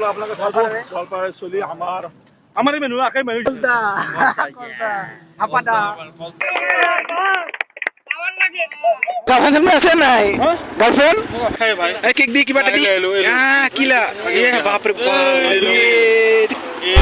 Blog আপোনালোকে চাব গোৱালপাৰাৰ চলি আমাৰ আমাৰ এই মানুহ আকাই মানুহ গাৰ্লফ্ৰেণ্ড চাৰ্লফ্ৰেণ্ড আছে নাই গাৰ্লফ্ৰেণ্ড খাই ভাই এই কেক দি কিবা এটা দি এলো, এলো, এলো। আহ, কিলা এ বাপৰে বাপ এলো। এ,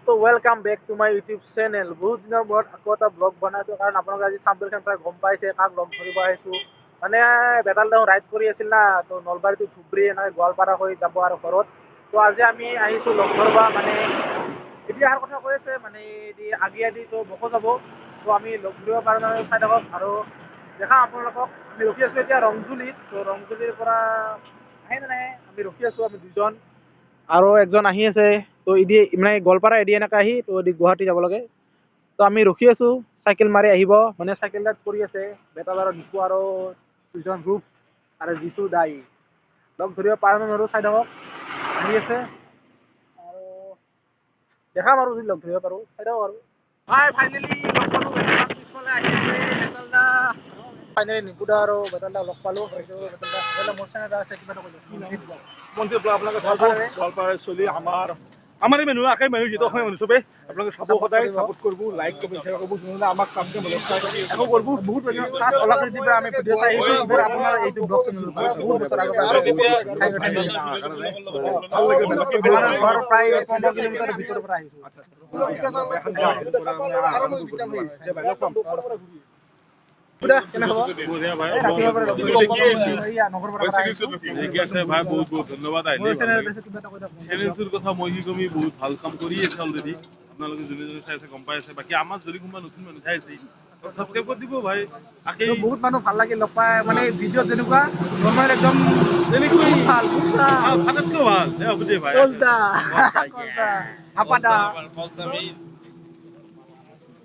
তো welcome back to my YouTube channel বহুত দিনৰ মূৰত আকৌ এটা ব্লগ বনাইছোঁ কাৰণ আপোনালোকে আজি থাম্বনেলখন প্ৰায় গম পাইছে কাক লগ ধৰিব আহিছোঁ। মানে বেতাল দেওঁ ৰাইড কৰি আছিল না তো নলবাৰীটো ধুবুৰী এনেকৈ গোৱালপাৰা হৈ যাব আৰু ঘৰত। তো আজি আমি আহিছোঁ লগ ধৰিব মানে এতিয়া অহাৰ কথা কৈ আছে মানে আগে আদি তো বকো যাব। তো আমি লগ ধৰিব কাৰণে চাই থাকক। আৰু দেখাম আপোনালোকক আমি ৰখি আছোঁ এতিয়া ৰংজুলিত। তো ৰংজুলিৰ পৰা আহে নে নাহে? আমি ৰখি আছোঁ আমি দুজন। আৰু একজন আহি আছে। তো ইদি মানে গোৱালপাৰা এদি এনেকৈ আহি তো এদি গুৱাহাটী যাব লাগে। তো আমি ৰখি আছোঁ চাইকেল মাৰি আহিব। মানে চাইকেল ৰাইড কৰি আছে বেতাল আৰু নিপু আৰু দুজন গ্ৰুপ আৰু যিচু দাই। লগ ধৰিব পাৰে নোৱাৰোঁ চাই থাকক। আহি আছে। আৰু দেখাম আৰু যদি লগ ধৰিব পাৰোঁ চাই থাকক আৰু। হাই ফাইনেলি লগ পালোঁ পিছফালে আহি আছে বেতাল দা ফাইনেলি নিপু দা আৰু বেতাল দা লগ পালোঁ। বেতাল দা বেতাল দা মোৰ চেনেল এটা আছে কিবা এটা কৈ দিয়ক। মন্দিৰ ব্লগ আপোনালোকে চলি আমাৰ আমাৰ এই মানুহ আকাই মানুহ যিটো অসমীয়া মানুহ চবে আপোনালোকে চাব Support সদায়। ছাপোৰ্ট কৰিব লাইক কমেণ্ট শ্বেয়াৰ কৰিব যোনে আমাক কাম কৰিব একো কৰিব বহুত ফাৰ্ষ্ট পৰা আমি ভিডিঅ' চাই আহিছোঁ আপোনাৰ এইটো ব্লগ চেনেলৰ পৰা বহুত বছৰ you। ভাল লাগে ঘৰ প্ৰায় পোন্ধৰ কিলোমিটাৰৰ ভিতৰৰ পৰা আহিছোঁ ভাই লগ বহুত বহুত ধন্যবাদ। আহিলে মোৰ চেনেলত আছে কিবা এটা কৈ দিয়ক চেনেলটোৰ কথা মই কি কমি বহুত ভাল কাম কৰি আছে অলৰেডি আপোনালোকে যোনে যোনে চাই আছে গম পাই আছে। বাকী আমাৰ যদি কোনোবা নতুন মানুহ চাই আছে ছাবস্ক্ৰাইব কৰি দিব ভাই। আকেই তো বহুত মানুহ ভাল লাগিল লগ পাই। মানে ভিডিঅ'ত যেনেকুৱা নৰ্মেল একদম ভাল ভাল। দে হ'ব দে ভাই।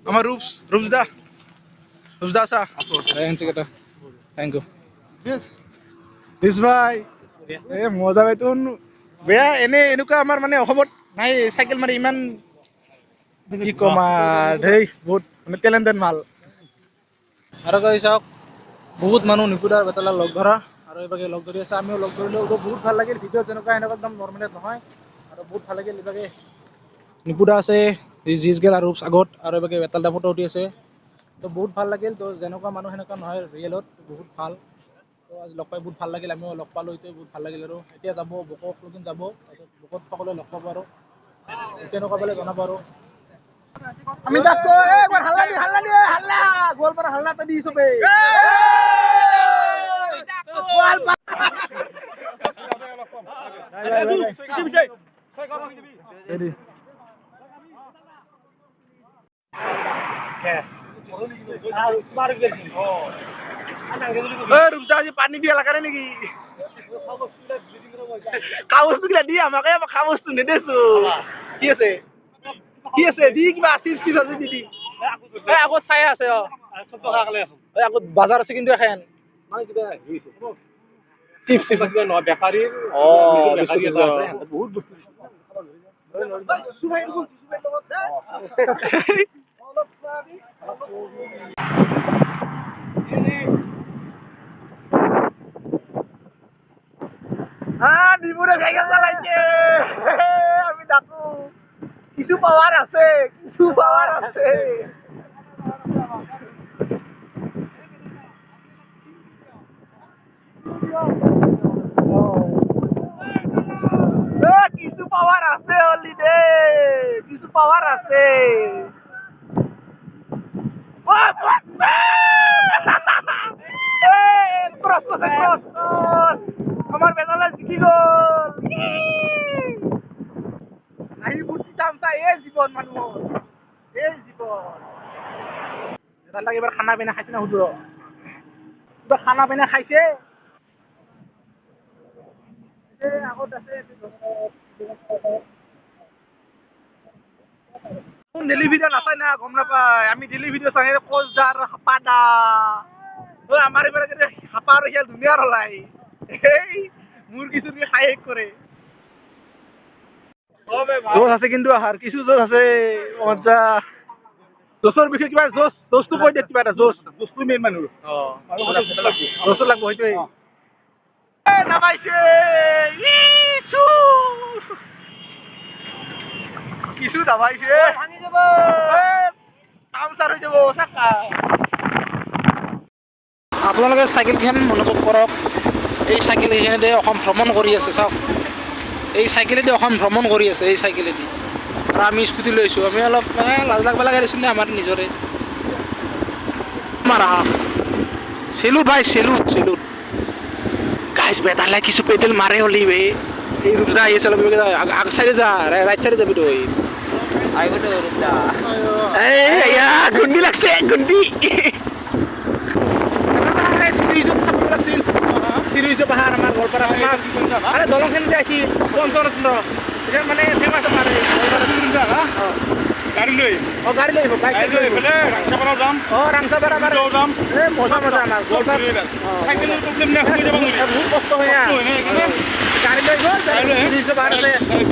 আমাৰ ৰূপছ ৰূপছ দা ভাই এ মজা বেয়া এনে এনেকুৱা আমাৰ মানে অসমত নাই চাইকেল মাৰি ইমান কি ক'ম আৰু ধেই বহুত মানে টেলেণ্টেড মাল আৰু কৈ চাওক বহুত মানুহ নিকুদাৰ বেতালা লগ ধৰা আৰু এইভাগে লগ ধৰি আছে আমিও লগ ধৰিলোঁ তো বহুত ভাল লাগিল যেনেকুৱা এনেকুৱা একদম নৰ্মেলত নহয় আৰু বহুত ভাল লাগিল এইভাগে নিকুদা আছে গেল আৰু আগত আৰু এইভাগে বেতালদা ফটো উঠি আছে তো বহুত ভাল লাগিল। তো যেনেকুৱা মানুহ সেনেকুৱা নহয় ৰিয়েলত বহুত ভাল। তো আজি লগ পাই বহুত ভাল লাগিল আমিও লগ পালোঁ এইটোৱে বহুত ভাল লাগিল আৰু। এতিয়া যাব বকক লগুন যাব তাৰপিছত বকত সকলোৱে লগ পাব আৰু। কেনেকুৱা পালে জনাব আৰু। আমি তাক কওঁ এ একবাৰ হাল্লা দি হাল্লা দি হাল্লা গোৱালপাৰা হাল্লা এটা দি চবে। দা আজি পানী বিয়া লাগা নাই নেকি? খোৱা বস্তু কিলা দি আমাকে খোৱা বস্তু নেদেছো। কি আছে? কি আছে? দি কিবা চিপ চিপ আছে দি দি। এই আগত চাই আছে অ। এই আগত বাজাৰ আছে কিন্তু এখন। চিপ চিপ অ বহুত বস্তু হ্যাঁ কিছু পাওয়ার আছে কিছু পাওয়ার আছে। কিছু পাওয়ার আছে অলরেডি কিছু পাওয়ার আছে। খানা পিনা খাইছে না সুধো খানা পিনা খাইছে? আগত আছে ডেলি ভিডিঅ' নাচাই না গম নাপায়। আমি ডেলি ভিডিঅ' চাই কোচদাৰ হাপাদা। ঐ আমাৰ এইফালে যদি হাপা আৰু শিয়াল ধুনীয়া হলাই মুৰ্গী চুৰ্গী খাই শেষ কৰে আছে কিন্তু আহাৰ কিছু জোচ আছে মজা। জোচৰ বিষয়ে কিবা জোচ জোচটো কৈ দিয়ক কিবা এটা জোচ বস্তু মেইন মানুহ। জোচ লাগব। সেইটোৱে নাপাইছে কিছু নাপাইছে ভাঙি যাব। কামচাৰ হৈ যাব চাকা। আপোনালোকে চাইকেলখন মনোযোগ কৰক। এই চাইকেলখনেদি অসম ভ্ৰমণ কৰি আছে চাওক। এই চাইকেলেদি অসম ভ্ৰমণ কৰি আছে এই চাইকেলেদি। আৰু আমি স্কুটি লৈছোঁ আমি অলপ লাজ লাগব লাগে দেচোন আমাৰ নিজৰে। মাৰা চেলুট ভাই চেলুট চেলুট। গাইজ বেটালে কিছু পেডেল মারে হলি বে। এই রূপদা এই চলো আগ সাইডে যা রাইট সাইডে যাবি তুই। এই গুন্ডি লাগছে গুন্ডি সিরিজ পাহাড় আমার গোলপাড়া ফেমাস আরে দলং খেলতে আসি পঞ্চরত্ন এটা মানে ফেমাস আমার গাড়ী লৈ ও গাড়ি লইব বাইক গাড়ী লৈ এইফালে ৰাংচাপাৰাও যাম। রাংসাবার আমার যাওঁ যাম। এ মজা মজা নোৱাৰি। বহুত কষ্ট হয়। গাড়ি লৈ গ'ল লৈ আহে। আছে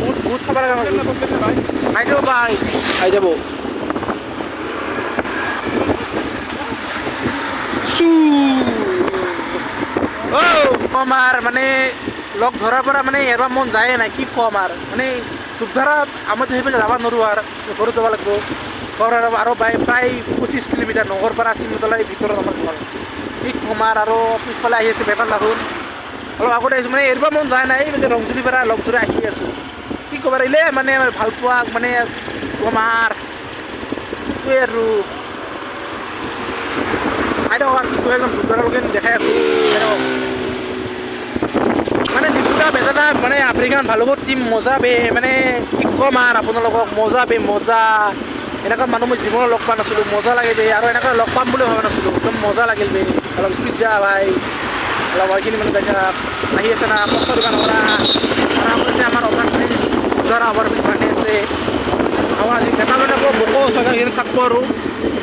বহুত বহুত লাগে আমার যাব ভাই। আই যাব। ও আমার মানে লগ ধরার পৰা মানে এবাৰ মন যায় নাই, কি কম আর মানে ধূপধাৰা আমিতো সেইফালে যাব নোৱাৰোঁ আৰু, ঘৰত যাব লাগিব। ঘৰ আৰু আৰু প্ৰায় পঁচিছ কিলোমিটাৰ, নগৰ পৰা চিমতলাই ভিতৰত আমাৰ ঘৰ। কি কম আৰু আৰু পিছফালে আহি আছে বেপাৰ লাগুন। অলপ আগতে আহিছোঁ মানে এৰিব মন যায় নাই মানে ৰংজুলিৰ পৰা লগ ধৰি আহি আছোঁ। কি ক'ব পাৰিলে মানে ভালো পোৱা মানে তোমাৰ সেইটোৱে আৰু। চাই দিয়ক আৰু কি কৈ একদম ধূপধাৰালৈকে দেখাই আছোঁ। চাই দিয়ক। মানে নিপুৰা বেজাদা মানে আফ্ৰিকান ভালুকত টিম মজা বে মানে কি ক'ম আৰু আপোনালোকক, মজা বে, মজা। এনেকুৱা মানুহ মই জীৱনত লগ পোৱা নাছিলোঁ, মজা লাগে বে, আৰু এনেকুৱা লগ পাম বুলি ভবা নাছিলোঁ, একদম মজা লাগিল বে। অলপ স্পীড যা ভাই, অলপ এইখিনি মানে দেখা, আহি আছে না, কষ্ট দোকান কৰা আমাৰ যে আমাৰ অভাৰ ব্ৰিজ ধৰা অভাৰ ব্ৰিজ বান্ধি আছে। আমাৰ আজি নেতা মানে বকো চকা সেইখিনি আৰু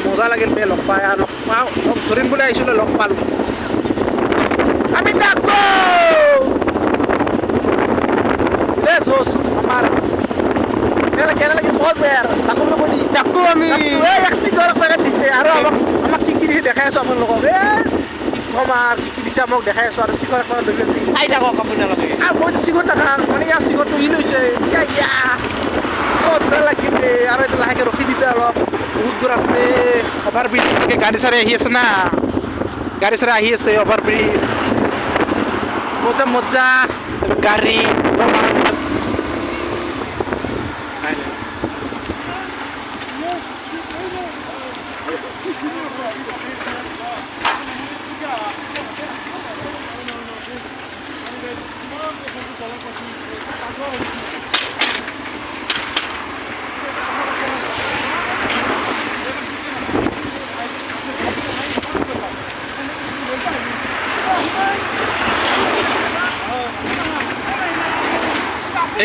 মজা লাগিল বে লগ পাই লগ পাওঁ লগ ধৰিম বুলি আহিছিলোঁ লগ পালোঁ। আমি থাকব জোস আমার কেন কেন লাগি বহুত বেয়া? তাকো তো দি তাকো আমি। এই এক চিগাৰ পেকেট দিছে। আৰু আমাক আমাক কি কি দিছে দেখাই আছো আপোনালোকক। এ কি ক'ম আৰু কি কি দিছে আমাক দেখাই আছো। আৰু চিগাৰ এখন লৈ গৈছে চাই থাকক আপোনালোকে। আৰু মই চিগাৰ নাখাম মানে ইয়াৰ চিগাৰটো ই লৈছে। ইয়া ইয়া। লাগিল আৰু এইটো লাহেকে ৰখি দিবে অলপ। বহুত দূৰ আছে অভাৰ ব্ৰিজ গাড়ী চাড়ী আহি আছে না। গাড়ী চাড়ী আহি আছে অভাৰ ব্ৰিজ মজা মজা। গাড়ী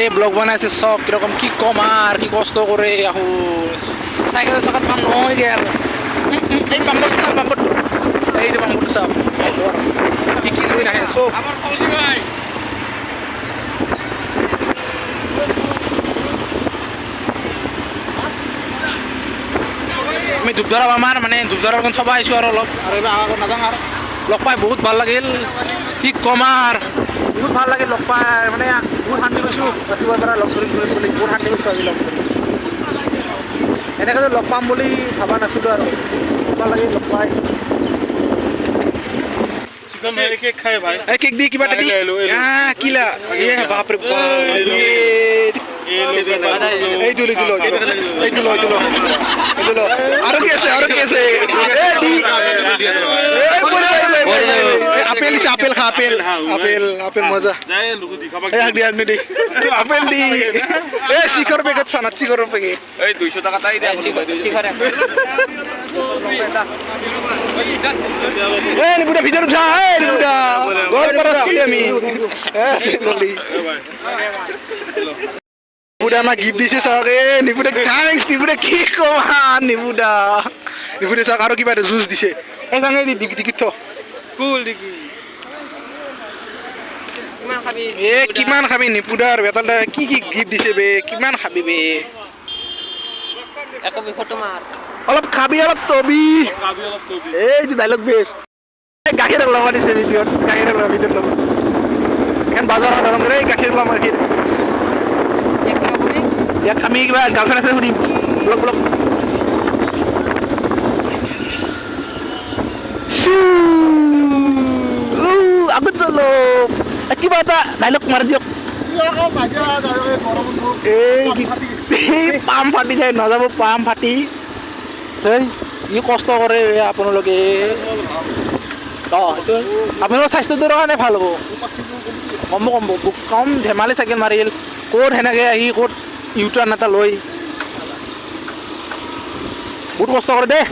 এই ব্লগ বনাইছে চব কীরকম কি কম আর, কি কষ্ট করে, আহো। সাইকেলের চকাত পাম নহয় গেল। এই পাম্পটো চাম পাম্পটো এই যে পাম্পটো চাম কি কি লৈ নাহে চব আমাৰ ফলজি ভাই আমি ধূপধাৰা আমাৰ মানে ধূপধাৰাখন চাব আহিছোঁ আৰু অলপ। আৰু এইবাৰ নাযাওঁ আৰু। লগ পাই বহুত ভালো লাগিল। কি ক'ম আৰু। বহুত ভালো লাগিল লগ পাই মানে বহুত শান্তি পাইছোঁ। ৰাতিপুৱাৰ পৰা লগ ধৰিম ধৰিম বুলি বহুত শান্তি পাইছোঁ আজি লগ ধৰি। এনেকৈ লগ পাম বুলি ভবা নাছিলোঁ আৰু। ভালো লাগিল লগ পাই। কেক দি কিবা এটা দি। আহিলো, আহিলো, আহিলো। আহ, কি লা এ বাপৰে এইটো। লৈ, এইটো লৈ, এইটো লৈ, এইটো লৈ। আৰু কি আছে আৰু কি আছে এ দি এ, বঢ়িয়া, বঢ়িয়া, বঢ়িয়া, বঢ়িয়া। এ, আপেল আপেল খা আপেল আপেল আপেল মজা। দি এই হাক দি দি আপেল দি। এ শিখৰ পেকেট চানা শিখৰৰ পেকেট এই দুইশো টাকা তাই দেয় শিখরে এ নিপুটা ভিতৰত যা এ নিপুটা গল আমি গিফ্ট দিছে চাওক। এ নিপুটা থেংকছ নিপুটা কি কম আৰু কিবা এটা জুচ দিছে। এই দি ডিকিত থ। কুল কিমান খাবি? এ কিমান খাবি নিপুদাৰ? বেতাল কি কি গিফ্ট দিছে বে? কিমান খাবি বে? অলপ খাবি অলপ তবি। এই যে ডাইলগ বেস্ট গাখীৰ ল'ব দিছে ভিডিঅ'ত গাখীৰ ল'ব ভিডিঅ'ত ল'ব। এখন বাজাৰত ধৰম এই গাখীৰ ল'ম গাখীৰ। ইয়াত আমি কিবা গাৰ্লফ্ৰেণ্ড আছে সুধিম। Block block. আগত চলো কিবা এটা ডাইলগ মাৰি দিয়ক এই এই পাম ফাটি যায় নাযাব পাম ফাটি এই ই কষ্ট কৰে আপোনালোকে অঁ সেইটো আপোনালোকৰ স্বাস্থ্যটোৰ কাৰণে ভালো হ'ব কম কম কম ধেমালি চাইকেল মাৰিল ক'ত সেনেকৈ আহি ক'ত ইউটাৰ্ণ এটা লৈ বহুত কষ্ট কৰে দেই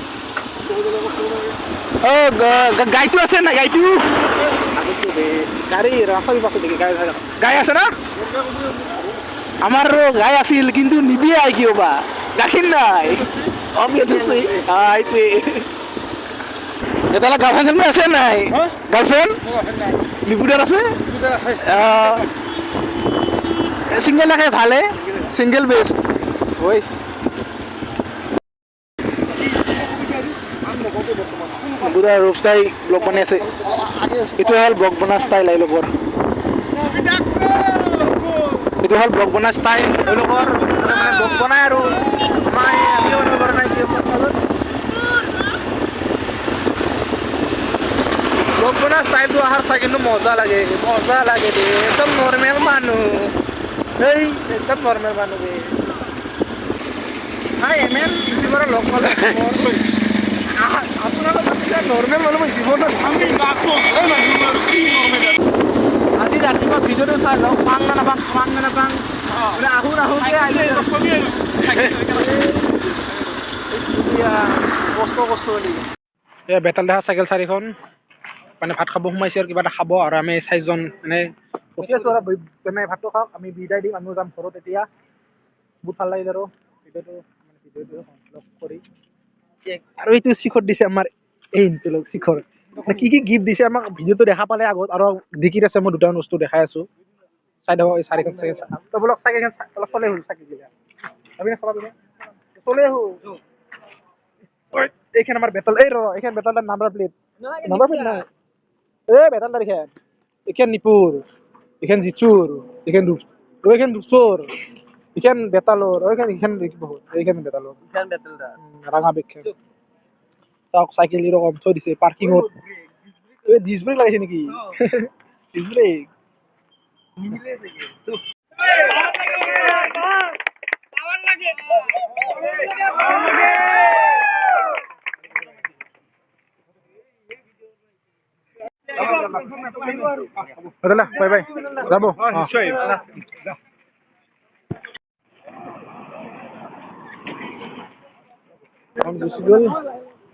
অঁ গাইটো আছে নাই গাইটো গাড়ী পাছত দেখি গাই গাই আছে। না? আমাৰ গাই আছিল কিন্তু নিবিয়ে কিয় বা? গাখীৰ নাই। এইটোৱে গাৰ্লফ্ৰেণ্ড আছে নাই? গাৰ্লফ্ৰেণ্ড? নিপুদাৰ আছে? ছিংগেল ৰাখে ভালে। ছিংগেল বেষ্ট ঐ। নিপুদাৰ ৰূপ ষ্টাইল ব্লগ বনাই আছে। এইটো হ'ল ব্লগ বনা ষ্টাইল এওঁলোকৰ এইটো হ'ল ব্লগ বনা এওঁলোকৰ মানে ব্লগ বনাই আৰু আমাৰ এই আমি বনাব পৰা নাই কি মাজত ব্লগ বনা ষ্টাইলটো অহাৰ চাই কিন্তু মজা লাগে মজা লাগে দে একদম নৰ্মেল মানুহ এই একদম নৰ্মেল মানুহ দে হাই এম এল ইউটিউবাৰে লগ পালে আপোনালোক নৰ্মেল মানুহ মই জীৱনত আমি আজি ৰাতিপুৱা ভিডিঅ'টো চাই লওঁ। পাং না নাপাং পাং না নাপাং আহো কষ্ট বেতাল দেখা চাইকেল চাৰিখন। মানে ভাত খাব সোমাইছে আৰু কিবা এটা খাব আৰু আমি চাৰিজন মানে ৰখি আছোঁ আৰু মানে ভাতটো খাওক আমি বিদায় দিম আমিও যাম ঘৰত এতিয়া। বহুত ভাল লাগিল আৰু ভিডিঅ'টো মানে ভিডিঅ'টো কৰি। আৰু এইটো শিখৰ দিছে আমাৰ এই ইণ্টেলত শিখৰ কি কি গিফ্ট দিছে আমাক ভিডিঅ'টো দেখা পালে আগত আৰু ডিকিত আছে মই দুটামান বস্তু দেখাই আছোঁ। চাই থাকক এই চাৰিখন চাইকেল তই বোলক চাইকেলখন চা- অলপ চলে হ'ল আমি চলাবি চলে হ'ল। এইখান আমাৰ বেতাল এই ৰ এইখান বেতালটাৰ নাম্বাৰ প্লেট নাম্বাৰ প্লেট নাই। এ বেতালটাৰ এখান এখান নিপুৰ এখান জিচুৰ এখান ৰূপ ওইখান ৰূপসৰ এখান বেতালর ওইখান এখান বহুত এইখান বেতালর। উম, রাঙা বেক্ষা চাওক চাইকেল এরকম থৈ দিছে পার্কিংত এই ডিস ব্রেক লাগাইছে নেকি? Disc brake bye bye. যাব। এখন গুচি গ'ল।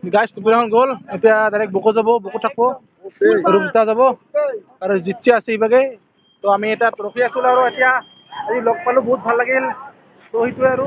গাইছ টোপনিখন গ'ল। এতিয়া ডাইৰেক্ট বকো যাব বকো থাকিব ৰূপজিতা যাব আৰু জিতচি আছে ইভাগে তো আমি এতিয়া ৰখি আছিলোঁ আৰু এতিয়া আজি লগ পালোঁ বহুত ভাল লাগিল। তো সেইটোৱে আৰু।